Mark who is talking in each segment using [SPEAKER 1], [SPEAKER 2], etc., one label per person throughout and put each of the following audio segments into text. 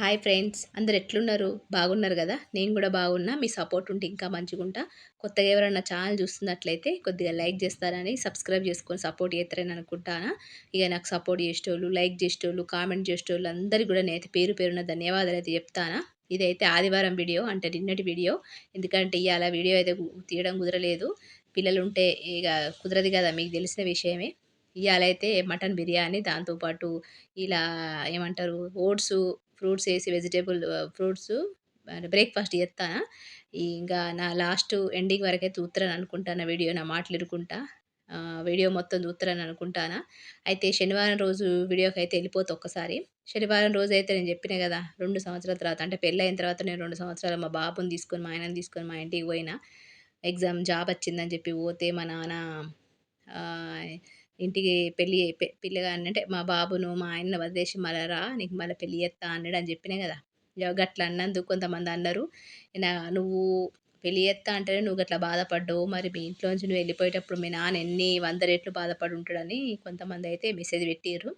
[SPEAKER 1] Hi friends అందరు ఎట్లున్నారు? బాగున్నారు కదా? నేను కూడా బాగున్నా మీ సపోర్ట్ ఉంటే ఇంకా మంచిగుంటా కొత్తగా ఎవరైనా ఛానల్ చూస్తున్నట్లయితే కొద్దిగా లైక్ చేస్తారని సబ్స్క్రైబ్ చేసుకొని సపోర్ట్ చేస్తారని అనుకుంటానా. ఇక నాకు సపోర్ట్ చేసేటోళ్ళు లైక్ చేసేటోళ్ళు కామెంట్ చేసేటోళ్ళు అందరికీ కూడా నేనైతే పేరు పేరున ధన్యవాదాలు అయితే చెప్తానా. ఇదైతే ఆదివారం వీడియో అంటే నిన్నటి వీడియో. ఎందుకంటే ఇవాళ వీడియో అయితే తీయడం కుదరలేదు. పిల్లలు ఉంటే ఇక కుదరదు కదా మీకు తెలిసిన విషయమే. ఇవాళ అయితే మటన్ బిర్యానీ దాంతోపాటు ఇలా ఏమంటారు ఓట్స్ ఫ్రూట్స్ వేసి వెజిటేబుల్ ఫ్రూట్స్ బ్రేక్ఫాస్ట్ చేస్తాను ఇంకా నా లాస్ట్ ఎండింగ్ వరకే చూస్తారని అనుకుంటాను వీడియో నా మాటలు ఇరుకుంటా? వీడియో మొత్తం చూస్తారని అనుకుంటాను? అయితే శనివారం రోజు వీడియోకి అయితే వెళ్ళిపోతే ఒక్కసారి. శనివారం రోజు అయితే నేను చెప్పిన కదా రెండు సంవత్సరాల తర్వాత అంటే పెళ్ళి అయిన తర్వాత నేను రెండు సంవత్సరాలు మా బాబుని తీసుకొని మా ఆయనని తీసుకొని మా ఇంటికి పోయినా ఎగ్జామ్ జాబ్ వచ్చిందని చెప్పి పోతే మా నాన్న ఇంటికి పెళ్ళి పిల్లగా అంటే మా బాబును మా ఆయన వదిలేసి మళ్ళీ రా నీకు మళ్ళీ పెళ్ళి చేస్తా అన్నాడు అని చెప్పినా కదా. గట్ల అన్నందుకు కొంతమంది అన్నారు నువ్వు పెళ్ళి చేస్తా అంటేనే నువ్వు గట్లా బాధపడ్డావు మరి మీ ఇంట్లోంచి నువ్వు వెళ్ళిపోయేటప్పుడు మీ నాన్న ఎన్ని వంద రెట్లు బాధపడి ఉంటాడని కొంతమంది అయితే మెసేజ్ పెట్టారు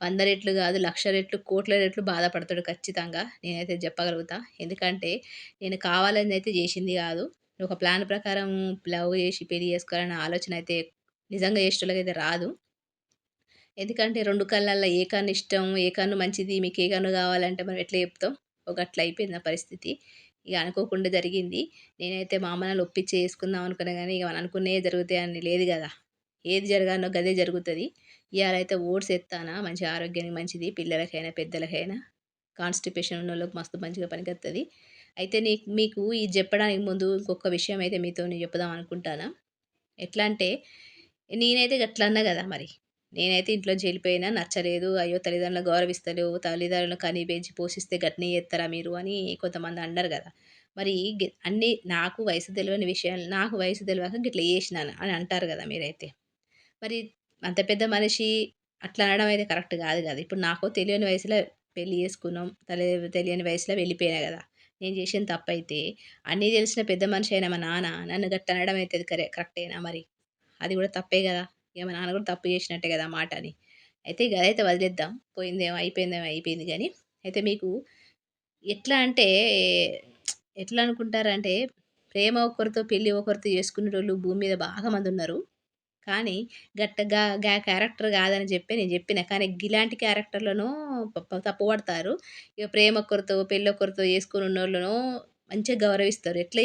[SPEAKER 1] వంద రెట్లు కాదు లక్ష రెట్లు కోట్ల రెట్లు బాధపడతాడు ఖచ్చితంగా. నేనైతే చెప్పగలుగుతా. ఎందుకంటే నేను కావాలని అయితే చేసింది కాదు. ఒక ప్లాన్ ప్రకారం లవ్ చేసి పెళ్ళి చేసుకోవాలనే ఆలోచన అయితే నిజంగా చేసేటోళ్ళకైతే రాదు. ఎందుకంటే రెండు కళ్ళల్లో ఏ కన్ను ఇష్టం ఏ కన్ను మంచిది మీకు ఏ కన్ను కావాలంటే మనం ఎట్లా చెప్తాం? ఒక అట్లా అయిపోయింది నా పరిస్థితి. ఇక అనుకోకుండా జరిగింది. నేనైతే మా అమ్మనాలు ఒప్పించి చేసుకుందాం అనుకున్నా కానీ ఇక మనం అనుకునే జరుగుతాయి అని లేదు కదా. ఏది జరగానో గదే జరుగుతుంది. ఇవాళైతే అయితే ఓట్స్ ఎత్తానా? మంచి ఆరోగ్యానికి మంచిది పిల్లలకైనా పెద్దలకైనా. కాన్స్టిపేషన్ ఉన్న వాళ్ళకి మస్తు మంచిగా పనికొస్తుంది అయితే నీ మీకు ఇది చెప్పడానికి ముందు ఇంకొక విషయం అయితే మీతో నేను చెప్పుదాం అనుకుంటానా? ఎట్లా అంటే నేనైతే గట్ల అన్నా కదా మరి. నేనైతే ఇంట్లో వెళ్ళిపోయినా నచ్చలేదు. అయ్యో తల్లిదండ్రులు గౌరవిస్తలేవు. తల్లిదండ్రులను కని పెంచి పోషిస్తే గట్నే చేస్తారా మీరు అని కొంతమంది అన్నారు కదా. మరి అన్ని నాకు వయసు తెలియని విషయాలు నాకు వయసు తెలియక గిట్లా చేసినాను అని అంటారు కదా మీరైతే. మరి అంత పెద్ద మనిషి అట్లా అనడం అయితే కరెక్ట్ కాదు కదా. ఇప్పుడు నాకు తెలియని వయసులో పెళ్ళి చేసుకున్నాం. తల్లి తెలియని వయసులో వెళ్ళిపోయినా కదా. నేను చేసిన తప్పైతే అన్నీ తెలిసిన పెద్ద మనిషి అయినా మా నాన్న నన్ను గట్ట అనడం అయితే కరె కరెక్టేనా మరి? అది కూడా తప్పే కదా. ఇక మా నాన్న కూడా తప్పు చేసినట్టే కదా మాట అని. అయితే ఇక అదైతే వదిలేద్దాం. పోయిందేమో అయిపోయిందేమో అయిపోయింది కానీ. అయితే మీకు ఎట్లా అంటే ఎట్లా అనుకుంటారంటే ప్రేమ ఒకరితో పెళ్ళి ఒకరితో చేసుకునే వాళ్ళు భూమి మీద బాగా మంది ఉన్నారు. కానీ గట్టగా గా క్యారెక్టర్ కాదని చెప్పి నేను చెప్పిన. కానీ ఇలాంటి క్యారెక్టర్లను తప్పు పడతారు ఇక ప్రేమ ఒకరితో పెళ్ళి ఒకరితో చేసుకుని ఉన్న వాళ్ళను మంచిగా గౌరవిస్తారు. ఎట్లా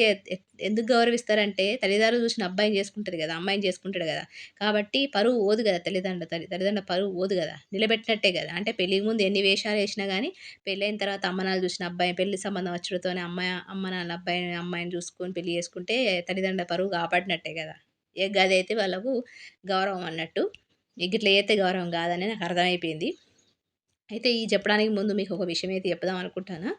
[SPEAKER 1] ఎందుకు గౌరవిస్తారంటే తల్లిదండ్రులు చూసిన అబ్బాయిని చేసుకుంటుంది కదా అమ్మాయిని చేసుకుంటాడు కదా. కాబట్టి పరువు ఓదు కదా తల్లిదండ్రులు తల్లి తల్లిదండ్రుల పరువు ఓదు కదా నిలబెట్టినట్టే కదా. అంటే పెళ్ళికి ముందు ఎన్ని వేషాలు వేసినా కానీ పెళ్ళైన తర్వాత అమ్మనాలు చూసిన అబ్బాయి పెళ్ళి సంబంధం వచ్చడంతోనే అమ్మాయి అమ్మ నాన్న అబ్బాయిని అమ్మాయిని చూసుకొని పెళ్ళి చేసుకుంటే తల్లిదండ్రుల పరువు కాపాడినట్టే కదా. ఏ గది అయితే వాళ్ళకు గౌరవం అన్నట్టు ఇట్లా అయితే గౌరవం కాదని నాకు అర్థమైపోయింది. అయితే ఈ చెప్పడానికి ముందు మీకు ఒక విషయం అయితే చెప్దాం అనుకుంటాను?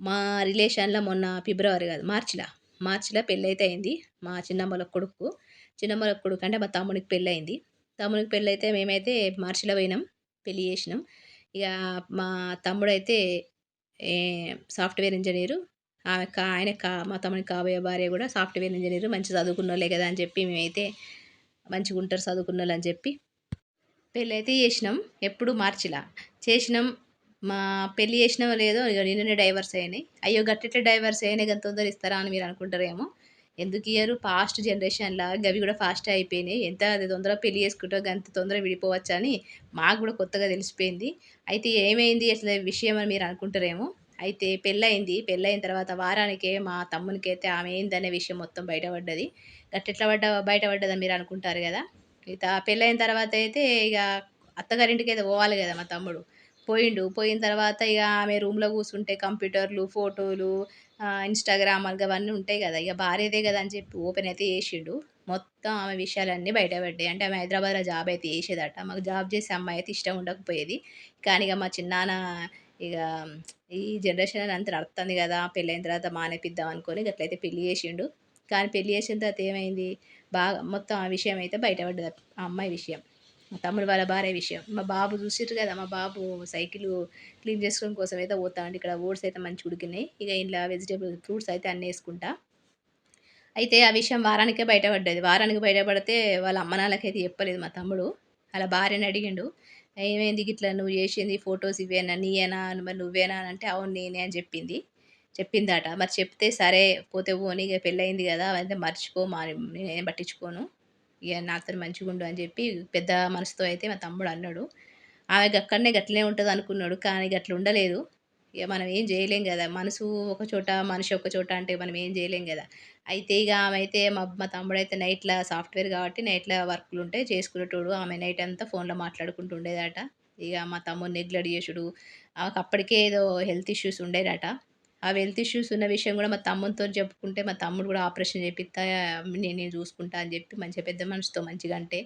[SPEAKER 1] మా రిలేషన్లో మొన్న ఫిబ్రవరి కాదు మార్చిలో మార్చిలో పెళ్ళైతే అయింది మా చిన్నమ్మల కొడుకు. చిన్నమ్మల కొడుకు అంటే మా తమ్మునికి పెళ్ళయింది. తమ్మునికి పెళ్ళైతే మేమైతే మార్చిలో పోయినాం పెళ్ళి చేసినాం. ఇక మా తమ్ముడైతే సాఫ్ట్వేర్ ఇంజనీరు. ఆమె కా ఆయన కా మా తమ్ముడికి కాబోయే భార్య కూడా సాఫ్ట్వేర్ ఇంజనీరు మంచి చదువుకున్న వాళ్ళే కదా అని చెప్పి మేమైతే మంచిగా ఉంటారు చదువుకున్న వాళ్ళు అని చెప్పి పెళ్ళైతే చేసినాం ఎప్పుడు మార్చిలా. చేసినాం మా పెళ్ళి చేసినవో లేదో ఇక నిన్ననే డైవర్స్ అయినాయి. అయ్యో గట్టిట్లే డైవర్స్ అయినాయి కానీ తొందర ఇస్తారా అని మీరు అనుకుంటారేమో. ఎందుకు ఇయ్యరు? ఫాస్ట్ జనరేషన్లా గవి కూడా ఫాస్ట్ అయిపోయినాయి. ఎంత అది తొందరగా పెళ్ళి చేసుకుంటో అంత తొందరగా విడిపోవచ్చు అని మాకు కూడా కొత్తగా తెలిసిపోయింది. అయితే ఏమైంది అసలు విషయం అని మీరు అనుకుంటారేమో. అయితే పెళ్ళయింది. పెళ్ళయిన తర్వాత వారానికే మా తమ్మునికి అయితే ఆమె ఏందనే విషయం మొత్తం బయటపడ్డది. గట్టెట్లా పడ్డ బయటపడ్డదని మీరు అనుకుంటారు కదా. ఇక పెళ్ళైన తర్వాత అయితే ఇక అత్తగారింటికి అయితే పోవాలి కదా మా తమ్ముడు. పోయిండు. పోయిన తర్వాత ఇక ఆమె రూమ్లో కూర్చుంటే కంప్యూటర్లు ఫోటోలు ఇన్స్టాగ్రామ్ అవన్నీ ఉంటాయి కదా. ఇక భార్యదే కదా అని చెప్పి ఓపెన్ అయితే చేసిండు. మొత్తం ఆమె విషయాలన్నీ బయటపడ్డాయి. అంటే ఆమె హైదరాబాద్లో జాబ్ అయితే చేసేదట. మాకు జాబ్ చేసే అమ్మాయి అయితే ఇష్టం ఉండకపోయేది. కానీ ఇక మా చిన్నాన్న ఇక ఈ జనరేషన్ అంత నడుస్తుంది కదా పెళ్ళైన తర్వాత మానేపిద్దాం అనుకొని అట్లయితే పెళ్ళి చేసిండు. కానీ పెళ్ళి చేసిన తర్వాత ఏమైంది? బాగా మొత్తం ఆ విషయం అయితే బయటపడ్డది. ఆ అమ్మాయి విషయం. తమ్ముడు వాళ్ళ భార్య విషయం. మా బాబు చూసిర్రు కదా మా బాబు సైకిల్ క్లీన్ చేసుకోవడం కోసం అయితే పోతా ఇక్కడ ఓట్స్ అయితే మంచి ఉడికినాయి. ఇక ఇంట్లో వెజిటేబుల్ ఫ్రూట్స్ అయితే అన్నీ వేసుకుంటా. అయితే ఆ విషయం వారానికే బయటపడ్డది. వారానికి బయటపడితే వాళ్ళ అమ్మ నాన్నకైతే చెప్పలేదు మా తమ్ముడు. అలా భార్యని అడిగిండు. ఏమైంది గిట్లా నువ్వు చేసింది? ఫొటోస్ ఇవేనా నీయేనా? మరి నువ్వేనా? అని అంటే అవును నేనే అని చెప్పింది. చెప్పిందట. మరి చెప్తే సరే పోతే పోనీ ఇక పెళ్ళయింది కదా అదంతా మర్చిపో మా నేను పట్టించుకోను. ఇక నాతో మంచిగా ఉండు అని చెప్పి పెద్ద మనసుతో అయితే మా తమ్ముడు అన్నాడు. ఆమె అక్కడనే గట్లనే ఉంటుంది అనుకున్నాడు కానీ గట్ల ఉండలేదు. ఇక మనం ఏం చేయలేం కదా మనసు ఒక చోట మనిషి ఒక చోట అంటే మనం ఏం చేయలేం కదా. అయితే ఇక ఆమె అయితే మా మా తమ్ముడు అయితే నైట్లో సాఫ్ట్వేర్ కాబట్టి నైట్లో వర్క్లు ఉంటే చేసుకునేటోడు. ఆమె నైట్ అంతా ఫోన్లో మాట్లాడుకుంటూ ఉండేదట. ఇక మా తమ్ముడు నెగ్లెక్ట్ చేసుడు. ఆమెకు అప్పటికే ఏదో హెల్త్ ఇష్యూస్ ఉండేదట. ఆ హెల్త్ ఇష్యూస్ ఉన్న విషయం కూడా మా తమ్ముతో చెప్పుకుంటే మా తమ్ముడు కూడా ఆపరేషన్ చేపిస్తా నేను చూసుకుంటా అని చెప్పి మంచిగా పెద్ద మనిషితో మంచిగా అంటే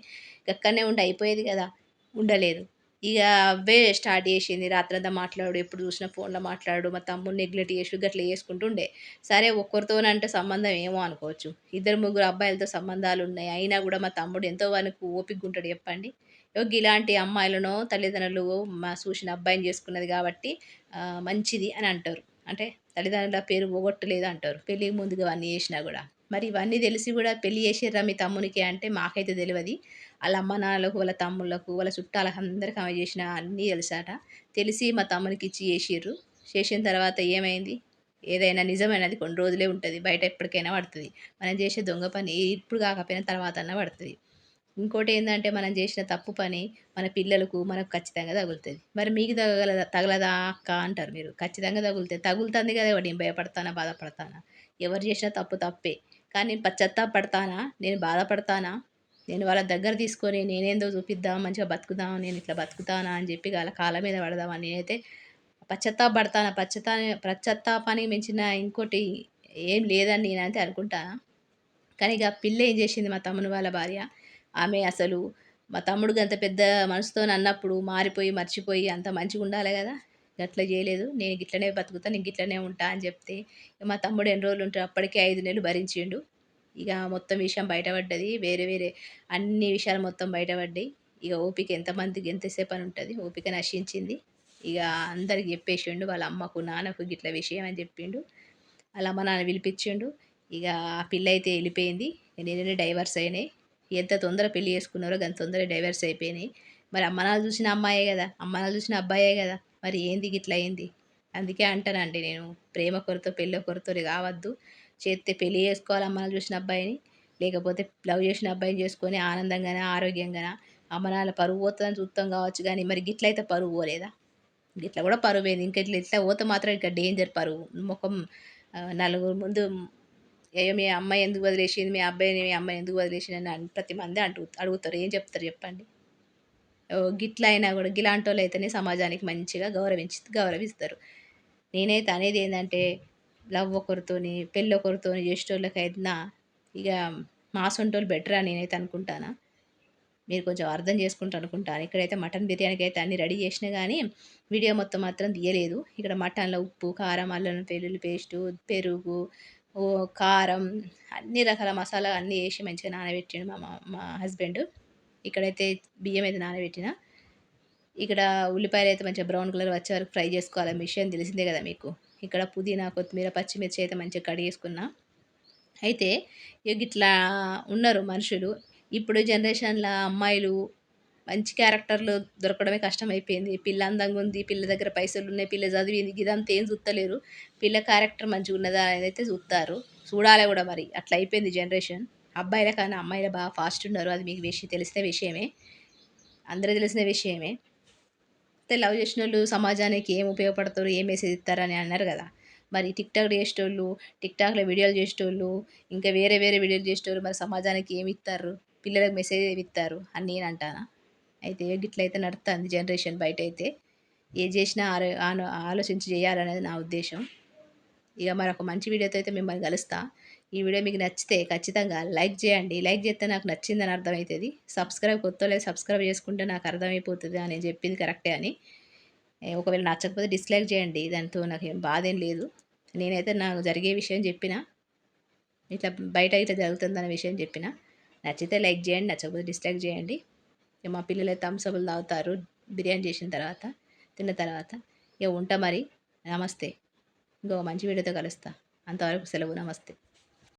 [SPEAKER 1] అక్కడనే ఉండి అయిపోయేది కదా ఉండలేదు. ఇక అవే స్టార్ట్ చేసింది. రాత్రంతా మాట్లాడు ఎప్పుడు చూసినా ఫోన్లో మాట్లాడు మా తమ్ముడు నెగ్లెక్ట్ చేసి గట్లా చేసుకుంటుండే సరే ఒక్కరితోనంటే సంబంధం ఏమో అనుకోవచ్చు. ఇద్దరు ముగ్గురు అబ్బాయిలతో సంబంధాలు ఉన్నాయి. అయినా కూడా మా తమ్ముడు ఎంతో వానికి ఓపిక ఉంటాడు చెప్పండి. ఇలాంటి అమ్మాయిలను తల్లిదండ్రులు మా చూసిన అబ్బాయిని చేసుకున్నది కాబట్టి మంచిది అని అంటారు. అంటే తల్లిదండ్రుల పేరు పోగొట్టలేదు అంటారు పెళ్ళికి ముందుగా అన్నీ చేసినా కూడా. మరి ఇవన్నీ తెలిసి కూడా పెళ్ళి చేసిర్రా మీ తమ్మునికి అంటే మాకైతే తెలియదు వాళ్ళ అమ్మ నాన్నలకు వాళ్ళ తమ్ముళ్ళకు వాళ్ళ చుట్టాలకు అందరికీ ఆమె చేసిన అన్నీ తెలుసాట. తెలిసి మా తమ్మునికి ఇచ్చి చేసిర్రు. చేసిన తర్వాత ఏమైంది? ఏదైనా నిజమైనది కొన్ని రోజులే ఉంటుంది. బయట ఎప్పటికైనా పడుతుంది. మనం చేసే దొంగ పని ఇప్పుడు కాకపోయినా తర్వాత అన్న పడుతుంది. ఇంకోటి ఏంటంటే మనం చేసిన తప్పు పని మన పిల్లలకు మనకు ఖచ్చితంగా తగులుతుంది. మరి మీకు తగలదా తగలదా అక్క అంటారు మీరు. ఖచ్చితంగా తగులుతుంది తగులుతుంది కదా నేను భయపడతానా? బాధపడతానా? ఎవరు చేసినా తప్పు తప్పే. కానీ పశ్చాత్తాపడతానా? నేను బాధపడతానా? నేను వాళ్ళ దగ్గర తీసుకొని నేనేందో చూపిద్దాం మంచిగా బతుకుదాం నేను ఇట్లా బతుకుతానా అని చెప్పి వాళ్ళ కాళ్ళ మీద పడదామని నేనైతే పశ్చాత్తాపడతాను? పశ్చత్తా పశ్చత్తాపానికి మించిన ఇంకోటి ఏం లేదని నేనైతే అనుకుంటాను? కానీ ఇక పిల్ల ఏం చేసింది మా తమ్ముని వాళ్ళ భార్య? ఆమె అసలు మా తమ్ముడు అంత పెద్ద మనసుతో అన్నప్పుడు మారిపోయి మర్చిపోయి అంత మంచిగా ఉండాలి కదా. గట్ల చేయలేదు. నేను గిట్లనే బతుకుతా నేను గిట్లనే ఉంటా అని చెప్తే మా తమ్ముడు ఎన్ని రోజులు ఉంటే అప్పటికే ఐదు నెలలు భరించిండు. ఇక మొత్తం విషయం బయటపడ్డది. వేరే వేరే అన్ని విషయాలు మొత్తం బయటపడ్డాయి. ఇక ఓపిక ఎంతమందికి ఎంతసేపు అని ఉంటుంది? ఓపిక నశించింది. ఇక అందరికి చెప్పేసిండు వాళ్ళ అమ్మకు నాన్నకు గిట్ల విషయం అని చెప్పిండు. వాళ్ళ అమ్మ నాన్న పిలిపించిండు. ఇక ఆ పిల్ల అయితే వెళ్ళిపోయింది. నేనే డైవర్స్ అయినాయి ఎంత తొందర పెళ్ళి చేసుకున్నారో అంత తొందర డైవర్స్ అయిపోయినాయి. మరి అమ్మనాలు చూసిన అమ్మాయే కదా అమ్మనాలు చూసిన అబ్బాయే కదా మరి ఏంది గిట్ల అయింది అందుకే అంటానండి నేను ప్రేమ కొరతో పెళ్ళి కొరతో కావద్దు. చేస్తే పెళ్ళి చేసుకోవాలి అమ్మనాలు చూసిన అబ్బాయిని లేకపోతే లవ్ చేసిన అబ్బాయిని చేసుకొని ఆనందంగానే ఆరోగ్యంగానే అమ్మనాల పరువు పోతుందని చూస్తాం కావచ్చు కానీ మరి గిట్లయితే పరువు పోలేదా? గిట్ల కూడా పరువు పోయింది ఇంకా ఇట్లా ఇట్లా పోతే మాత్రం ఇంకా డేంజర్ పరువు. ముఖం నలుగురు ముందు అయ్యో మీ అమ్మాయి ఎందుకు వదిలేసింది? మీ అబ్బాయిని మీ అమ్మాయి ఎందుకు వదిలేసింది? అని ప్రతి మంది అంటూ అడుగుతారు. ఏం చెప్తారు చెప్పండి. గిట్ల అయినా కూడా గిలాంటి వాళ్ళు అయితేనే సమాజానికి మంచిగా గౌరవించి గౌరవిస్తారు. నేనైతే అనేది ఏంటంటే లవ్ ఒకరితోని పెళ్ళి ఒకరితోని చేసేటోళ్ళకైనా ఇక మా సొంటోళ్ళు బెటర్ అని నేనైతే అనుకుంటానా? మీరు కొంచెం అర్థం చేసుకుంటారు అనుకుంటాను. ఇక్కడైతే మటన్ బిర్యానీకి అయితే అన్ని రెడీ చేసినా కానీ వీడియో మొత్తం మాత్రం తీయలేదు. ఇక్కడ మటన్లో ఉప్పు కారం అల్లం వెల్లుల్లి పేస్టు పెరుగు కారం అన్ని రకాల మసాలా అన్నీ వేసి మంచిగా నానబెట్టిండు మా మా హస్బెండ్. ఇక్కడైతే బియ్యం అయితే నానబెట్టిన. ఇక్కడ ఉల్లిపాయలు అయితే మంచిగా బ్రౌన్ కలర్ వచ్చే వరకు ఫ్రై చేసుకోవాలి. మిషన్ తెలిసిందే కదా మీకు. ఇక్కడ పుదీనా కొత్తిమీర పచ్చిమిర్చి అయితే మంచిగా కడిగేసుకున్నా అయితే ఇట్లా ఉన్నారు మనుషులు. ఇప్పుడు జనరేషన్లో అమ్మాయిలు మంచి క్యారెక్టర్లు దొరకడమే కష్టమైపోయింది. పిల్ల అందంగా ఉంది పిల్ల దగ్గర పైసలు ఉన్నాయి పిల్ల చదివింది ఇదంతా ఏం చూస్తలేరు పిల్ల క్యారెక్టర్ మంచిగా ఉన్నదా అనేది అయితే చూస్తారు చూడాలి కూడా మరి. అట్లా అయిపోయింది జనరేషన్. అబ్బాయిల కానీ అమ్మాయిలు బాగా ఫాస్ట్ ఉన్నారు. అది మీకు విషయం తెలిసిన విషయమే. అందరూ తెలిసిన విషయమే. అయితే లవ్ చేసిన వాళ్ళు సమాజానికి ఏం ఉపయోగపడతారు ఏం మెసేజ్ ఇస్తారని అన్నారు కదా. మరి టిక్టాక్ చేసేటోళ్ళు టిక్టాక్లో వీడియోలు చేసేటోళ్ళు ఇంకా వేరే వేరే వీడియోలు చేసేటోళ్ళు మరి సమాజానికి ఏమి ఇస్తారు? పిల్లలకు మెసేజ్ ఏమి ఇస్తారు? అని నేను అంటాను? అయితే గిట్లయితే నడుస్తుంది జనరేషన్ బయట అయితే ఏం చేసినా ఆలో ఆలోచించి చేయాలనేది నా ఉద్దేశం. ఇక మరొక మంచి వీడియోతో అయితే మిమ్మల్ని కలుస్తా. ఈ వీడియో మీకు నచ్చితే ఖచ్చితంగా లైక్ చేయండి. లైక్ చేస్తే నాకు నచ్చిందని అర్థమవుతుంది సబ్స్క్రైబ్ కొత్త లేదు సబ్స్క్రైబ్ చేసుకుంటే నాకు అర్థమైపోతుంది అని చెప్పింది కరెక్టే అని. ఒకవేళ నచ్చకపోతే డిస్లైక్ చేయండి. దాంతో నాకు ఏం బాధ ఏం లేదు. నేనైతే నాకు జరిగే విషయం చెప్పిన ఇట్లా బయట ఇట్లా జరుగుతుందనే విషయం చెప్పిన నచ్చితే లైక్ చేయండి నచ్చకపోతే డిస్లైక్ చేయండి. ఇక మా పిల్లలు అయితే థమ్స్అప్లు తాగుతారు బిర్యానీ చేసిన తర్వాత తిన్న తర్వాత. ఇక ఉంటా మరి. నమస్తే. ఇంకో మంచి వీడియోతో కలుస్తా. అంతవరకు సెలవు. నమస్తే.